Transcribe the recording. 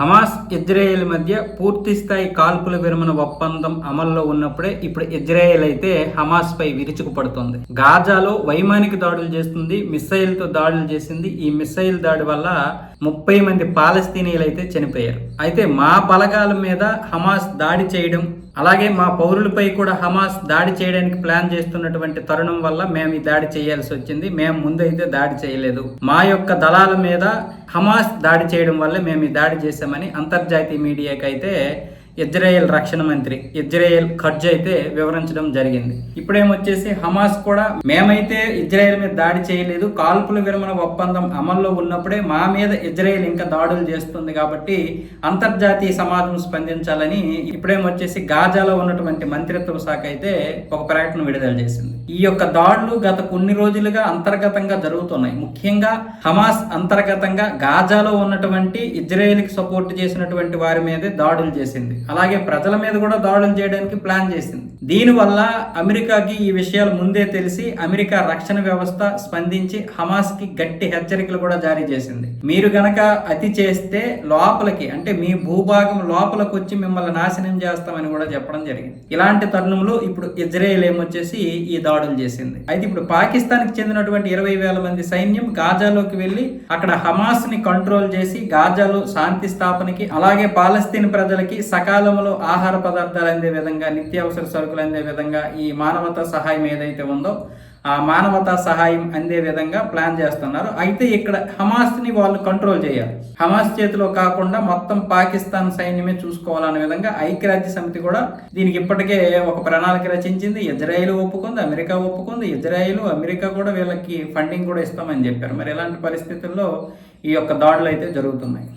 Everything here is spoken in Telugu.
హమాస్ ఇజ్రాయెల్ మధ్య పూర్తి స్థాయి కాల్పుల విరమణ ఒప్పందం అమల్లో ఉన్నప్పుడే ఇప్పుడు ఇజ్రాయెల్ అయితే హమాస్ పై విరుచుకుపడుతోంది. గాజాలో వైమానిక దాడులు చేస్తుంది మిస్సైల్తో దాడులు చేసింది. ఈ మిస్సైల్ దాడి వల్ల ముప్పై మంది పాలస్తీనీయులు అయితే చనిపోయారు. అయితే మా బలగాల మీద హమాస్ దాడి చేయడం అలాగే మా పౌరులపై కూడా హమాస్ దాడి చేయడానికి ప్లాన్ చేస్తున్నటువంటి తరుణం వల్ల మేము ఈ దాడి చేయాల్సి వచ్చింది. మేము ముందైతే దాడి చేయలేదు. మా యొక్క దళాల మీద హమాస్ దాడి చేయడం వల్ల మేము ఈ దాడి చేశామని అంతర్జాతీయ మీడియాకైతే అయితే ఇజ్రాయెల్ రక్షణ మంత్రి ఇజ్రాయెల్ ఖర్జు అయితే వివరించడం జరిగింది. ఇప్పుడేమొచ్చేసి హమాస్ కూడా మేమైతే ఇజ్రాయెల్ మీద దాడి చేయలేదు కాల్పుల విరమణ ఒప్పందం అమల్లో ఉన్నప్పుడే మా మీద ఇజ్రాయెల్ ఇంకా దాడులు చేస్తుంది కాబట్టి అంతర్జాతీయ సమాజం స్పందించాలని ఇప్పుడేమొచ్చేసి గాజాలో ఉన్నటువంటి మంత్రిత్వ శాఖ అయితే ఒక ప్రకటన విడుదల చేసింది. ఈ యొక్క దాడులు గత కొన్ని రోజులుగా అంతర్గతంగా జరుగుతున్నాయి. ముఖ్యంగా హమాస్ అంతర్గతంగా గాజాలో ఉన్నటువంటి ఇజ్రాయెల్కి సపోర్ట్ చేసినటువంటి వారి మీదే దాడులు చేసింది. అలాగే ప్రజల మీద కూడా దాడులు చేయడానికి ప్లాన్ చేసింది. దీనివల్ల అమెరికాకి ఈ విషయాలు ముందే తెలిసి అమెరికా రక్షణ వ్యవస్థ స్పందించి హమాస్కి గట్టి హెచ్చరికలు కూడా జారీ చేసింది. మీరు గనక అతి చేస్తే లోపలికి అంటే మీ భూభాగం లోపలికి వచ్చి మిమ్మల్ని నాశనం చేస్తామని కూడా చెప్పడం జరిగింది. ఇలాంటి తరుణంలో ఇప్పుడు ఇజ్రాయెల్ ఏమొచ్చేసి ఈ దాడులు చేసింది. అయితే ఇప్పుడు పాకిస్తాన్కి చెందినటువంటి ఇరవై వేల మంది సైన్యం గాజాలోకి వెళ్ళి అక్కడ హమాస్ని కంట్రోల్ చేసి గాజాలో శాంతి స్థాపనకి అలాగే పాలస్తీన్ ప్రజలకి సకాలంలో ఆహార పదార్థాలు అందే విధంగా నిత్యావసర సరుకులు అందే విధంగా ఈ మానవతా సహాయం ఏదైతే ఉందో ఆ మానవతా సహాయం అందే విధంగా ప్లాన్ చేస్తున్నారు. అయితే ఇక్కడ హమాస్ని వాళ్ళు కంట్రోల్ చేయాలి. హమాస్ చేతిలో కాకుండా మొత్తం పాకిస్తాన్ సైన్యమే చూసుకోవాలనే విధంగా ఐక్యరాజ్య సమితి కూడా దీనికి ఇప్పటికే ఒక ప్రణాళిక రచించింది. ఇజ్రాయిల్ ఒప్పుకుంది అమెరికా ఒప్పుకుంది. ఇజ్రాయిల్ అమెరికా కూడా వీళ్ళకి ఫండింగ్ కూడా ఇస్తామని చెప్పారు. మరి ఇలాంటి పరిస్థితుల్లో ఈ యొక్క దాడులు అయితే జరుగుతున్నాయి.